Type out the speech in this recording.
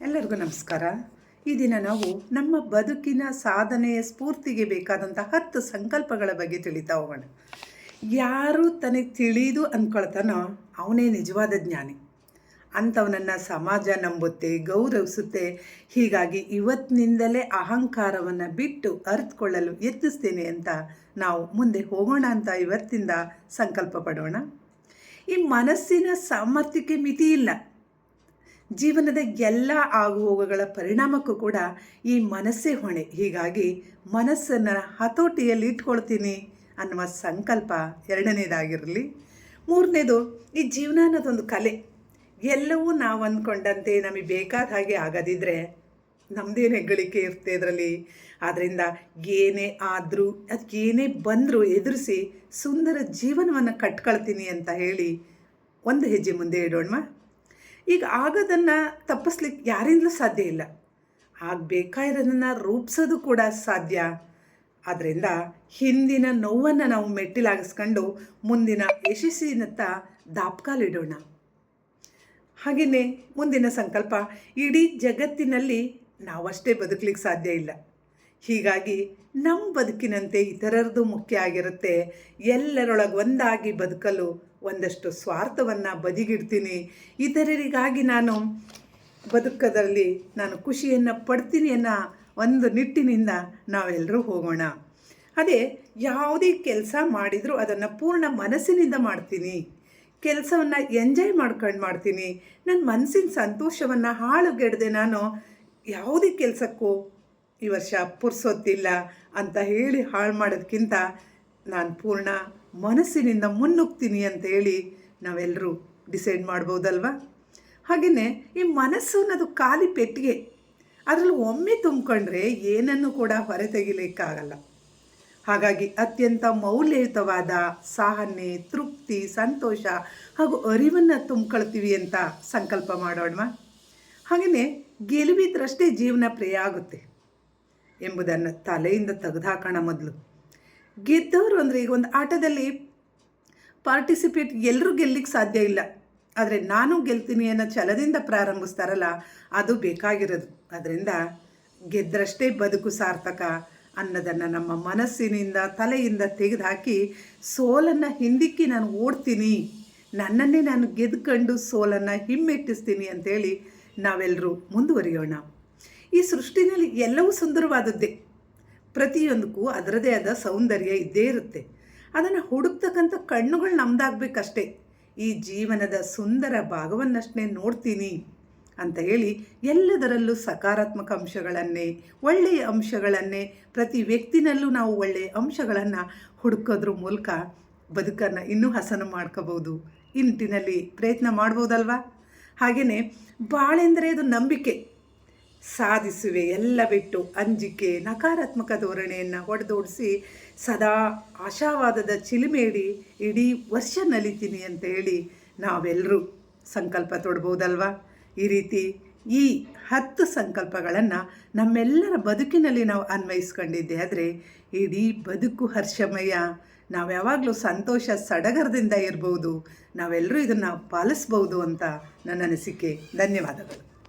ಎಲ್ಲರಿಗೂ ನಮಸ್ಕಾರ. ಈ ದಿನ ನಾವು ನಮ್ಮ ಬದುಕಿನ ಸಾಧನೆಯ ಸ್ಫೂರ್ತಿಗೆ ಬೇಕಾದಂಥ ಹತ್ತು ಸಂಕಲ್ಪಗಳ ಬಗ್ಗೆ ತಿಳಿತಾ ಹೋಗೋಣ. ಯಾರು ತನಗೆ ತಿಳಿದು ಅಂದ್ಕೊಳ್ತಾನೋ ಅವನೇ ನಿಜವಾದ ಜ್ಞಾನಿ. ಅಂಥವನನ್ನು ಸಮಾಜ ನಂಬುತ್ತೆ, ಗೌರವಿಸುತ್ತೆ. ಹೀಗಾಗಿ ಇವತ್ತಿನಿಂದಲೇ ಅಹಂಕಾರವನ್ನು ಬಿಟ್ಟು ಅರ್ತ್ಕೊಳ್ಳಲು ಯತ್ನಿಸ್ತೇನೆ ಅಂತ ನಾವು ಮುಂದೆ ಹೋಗೋಣ ಅಂತ ಇವತ್ತಿಂದ ಸಂಕಲ್ಪ ಪಡೋಣ. ಈ ಮನಸ್ಸಿನ ಸಾಮರ್ಥ್ಯಕ್ಕೆ ಮಿತಿ ಇಲ್ಲ. ಜೀವನದ ಎಲ್ಲ ಆಗುಹೋಗುಗಳ ಪರಿಣಾಮಕ್ಕೂ ಕೂಡ ಈ ಮನಸ್ಸೇ ಹೊಣೆ. ಹೀಗಾಗಿ ಮನಸ್ಸನ್ನು ಹತೋಟಿಯಲ್ಲಿ ಇಟ್ಕೊಳ್ತೀನಿ ಅನ್ನುವ ಸಂಕಲ್ಪ ಎರಡನೇದಾಗಿರಲಿ. ಮೂರನೇದು, ಈ ಜೀವನ ಅನ್ನೋದೊಂದು ಕಲೆ. ಎಲ್ಲವೂ ನಾವು ಅಂದ್ಕೊಂಡಂತೆ ನಮಗೆ ಬೇಕಾದ ಹಾಗೆ ಆಗದಿದ್ದರೆ ನಮ್ಮದೇನು ಹೆಗ್ಗಳಿಕೆ ಇರುತ್ತೆ ಇದರಲ್ಲಿ? ಆದ್ದರಿಂದ ಏನೇ ಆದರೂ ಅದಕ್ಕೆ ಏನೇ ಬಂದರೂ ಎದುರಿಸಿ ಸುಂದರ ಜೀವನವನ್ನು ಕಟ್ಕೊಳ್ತೀನಿ ಅಂತ ಹೇಳಿ ಒಂದು ಹೆಜ್ಜೆ ಮುಂದೆ ಇಡೋಣ ಈಗ ಆಗೋದನ್ನು ತಪ್ಪಿಸ್ಲಿಕ್ಕೆ ಯಾರಿಂದಲೂ ಸಾಧ್ಯ ಇಲ್ಲ. ಆಗಬೇಕಾಗಿರೋದನ್ನು ರೂಪಿಸೋದು ಕೂಡ ಸಾಧ್ಯ. ಆದ್ದರಿಂದ ಹಿಂದಿನ ನೋವನ್ನು ನಾವು ಮೆಟ್ಟಿಲಾಗಿಸ್ಕೊಂಡು ಮುಂದಿನ ಯಶಸ್ಸಿನತ್ತ ದಾಪ್ಕಾಲಿಡೋಣ ಹಾಗೆಯೇ ಮುಂದಿನ ಸಂಕಲ್ಪ, ಇಡೀ ಜಗತ್ತಿನಲ್ಲಿ ನಾವಷ್ಟೇ ಬದುಕಲಿಕ್ಕೆ ಸಾಧ್ಯ ಇಲ್ಲ. ಹೀಗಾಗಿ ನಮ್ಮ ಬದುಕಿನಂತೆ ಇತರರದು ಮುಖ್ಯ ಆಗಿರುತ್ತೆ. ಎಲ್ಲರೊಳಗೆ ಒಂದಾಗಿ ಬದುಕಲು ಒಂದಷ್ಟು ಸ್ವಾರ್ಥವನ್ನು ಬದಿಗಿಡ್ತೀನಿ. ಇತರರಿಗಾಗಿ ನಾನು ಬದುಕದಲ್ಲಿ ನಾನು ಖುಷಿಯನ್ನು ಪಡ್ತೀನಿ ಅನ್ನೋ ಒಂದು ನಿಟ್ಟಿನಿಂದ ನಾವೆಲ್ಲರೂ ಹೋಗೋಣ. ಅದೇ ಯಾವುದೇ ಕೆಲಸ ಮಾಡಿದರೂ ಅದನ್ನು ಪೂರ್ಣ ಮನಸ್ಸಿನಿಂದ ಮಾಡ್ತೀನಿ. ಕೆಲಸವನ್ನು ಎಂಜಾಯ್ ಮಾಡ್ಕೊಂಡು ಮಾಡ್ತೀನಿ. ನನ್ನ ಮನಸ್ಸಿನ ಸಂತೋಷವನ್ನು ಹಾಳುಗೆಡದೆ ನಾನು ಯಾವುದೇ ಕೆಲಸಕ್ಕೂ ಈ ವರ್ಷ ಪುರ್ಸೋತಿಲ್ಲ ಅಂತ ಹೇಳಿ ಹಾಳು ಮಾಡೋದಕ್ಕಿಂತ ನಾನು ಪೂರ್ಣ ಮನಸ್ಸಿನಿಂದ ಮುನ್ನುಗ್ತೀನಿ ಅಂತ ಹೇಳಿ ನಾವೆಲ್ಲರೂ ಡಿಸೈಡ್ ಮಾಡ್ಬೋದಲ್ವಾ? ಹಾಗೆಯೇ ಈ ಮನಸ್ಸು ಅನ್ನೋದು ಖಾಲಿ ಪೆಟ್ಟಿಗೆ, ಅದರಲ್ಲಿ ಒಮ್ಮೆ ತುಂಬಿಕೊಂಡ್ರೆ ಏನನ್ನು ಕೂಡ ಹೊರ ತೆಗಿಲಿಕ್ಕಾಗಲ್ಲ. ಹಾಗಾಗಿ ಅತ್ಯಂತ ಮೌಲ್ಯಯುತವಾದ ಸಹನೆ, ತೃಪ್ತಿ, ಸಂತೋಷ ಹಾಗೂ ಅರಿವನ್ನು ತುಂಬ್ಕೊಳ್ತೀವಿ ಅಂತ ಸಂಕಲ್ಪ ಮಾಡೋಣ ಹಾಗೆಯೇ ಗೆಲುವಿದ್ರಷ್ಟೇ ಜೀವನ ಪ್ರಿಯ ಆಗುತ್ತೆ ಎಂಬುದನ್ನು ತಲೆಯಿಂದ ತೆಗೆದುಹಾಕೋಣ ಮೊದಲು. ಗೆದ್ದವರು ಅಂದರೆ ಈಗ ಒಂದು ಆಟದಲ್ಲಿ ಪಾರ್ಟಿಸಿಪೇಟ್ ಎಲ್ಲರೂ ಗೆಲ್ಲಿಕ್ಕೆ ಸಾಧ್ಯ ಇಲ್ಲ. ಆದರೆ ನಾನು ಗೆಲ್ತೀನಿ ಅನ್ನೋ ಛಲದಿಂದ ಪ್ರಾರಂಭಿಸ್ತಾರಲ್ಲ, ಅದು ಬೇಕಾಗಿರೋದು. ಅದರಿಂದ ಗೆದ್ದರಷ್ಟೇ ಬದುಕು ಸಾರ್ಥಕ ಅನ್ನೋದನ್ನು ನಮ್ಮ ಮನಸ್ಸಿನಿಂದ, ತಲೆಯಿಂದ ತೆಗೆದುಹಾಕಿ ಸೋಲನ್ನು ಹಿಂದಿಕ್ಕಿ ನಾನು ಓಡ್ತೀನಿ. ನನ್ನನ್ನೇ ನಾನು ಗೆದ್ಕೊಂಡು ಸೋಲನ್ನು ಹಿಮ್ಮೆಟ್ಟಿಸ್ತೀನಿ ಅಂತೇಳಿ ನಾವೆಲ್ಲರೂ ಮುಂದುವರಿಯೋಣ. ಈ ಸೃಷ್ಟಿನಲ್ಲಿ ಎಲ್ಲವೂ ಸುಂದರವಾದದ್ದೇ. ಪ್ರತಿಯೊಂದಕ್ಕೂ ಅದರದೇ ಆದ ಸೌಂದರ್ಯ ಇದ್ದೇ ಇರುತ್ತೆ. ಅದನ್ನು ಹುಡುಕ್ತಕ್ಕಂಥ ಕಣ್ಣುಗಳು ನಮ್ದಾಗಬೇಕಷ್ಟೇ. ಈ ಜೀವನದ ಸುಂದರ ಭಾಗವನ್ನಷ್ಟೇ ನೋಡ್ತೀನಿ ಅಂತ ಹೇಳಿ ಎಲ್ಲದರಲ್ಲೂ ಸಕಾರಾತ್ಮಕ ಅಂಶಗಳನ್ನೇ, ಒಳ್ಳೆಯ ಅಂಶಗಳನ್ನೇ, ಪ್ರತಿ ವ್ಯಕ್ತಿನಲ್ಲೂ ನಾವು ಒಳ್ಳೆಯ ಅಂಶಗಳನ್ನು ಹುಡುಕೋದ್ರ ಮೂಲಕ ಬದುಕನ್ನು ಇನ್ನೂ ಹಸನ ಮಾಡ್ಕೋಬೋದು ಈ ನಿಟ್ಟಿನಲ್ಲಿ ಪ್ರಯತ್ನ ಮಾಡ್ಬೋದಲ್ವಾ? ಹಾಗೆಯೇ ಬಾಳೆಂದರೆ ಅದು ನಂಬಿಕೆ. ಸಾಧಿಸುವೆ, ಎಲ್ಲ ಬಿಟ್ಟು ಅಂಜಿಕೆ, ನಕಾರಾತ್ಮಕ ಧೋರಣೆಯನ್ನು ಹೊಡೆದೋಡಿಸಿ ಸದಾ ಆಶಾವಾದದ ಚಿಲುಮೇಡಿ ಇಡೀ ವರ್ಷ ನಲಿತೀನಿ ಅಂತ ಹೇಳಿ ನಾವೆಲ್ಲರೂ ಸಂಕಲ್ಪ ತೊಡ್ಬೋದಲ್ವಾ? ಈ ರೀತಿ ಈ ಹತ್ತು ಸಂಕಲ್ಪಗಳನ್ನು ನಮ್ಮೆಲ್ಲರ ಬದುಕಿನಲ್ಲಿ ನಾವು ಅನ್ವಯಿಸ್ಕೊಂಡಿದ್ದೆ ಆದರೆ ಇಡೀ ಬದುಕು ಹರ್ಷಮಯ. ನಾವು ಯಾವಾಗಲೂ ಸಂತೋಷ ಸಡಗರದಿಂದ ಇರ್ಬೋದು. ನಾವೆಲ್ಲರೂ ಇದನ್ನು ಪಾಲಿಸ್ಬೋದು ಅಂತ ನನ್ನ ಅನಿಸಿಕೆ. ಧನ್ಯವಾದಗಳು.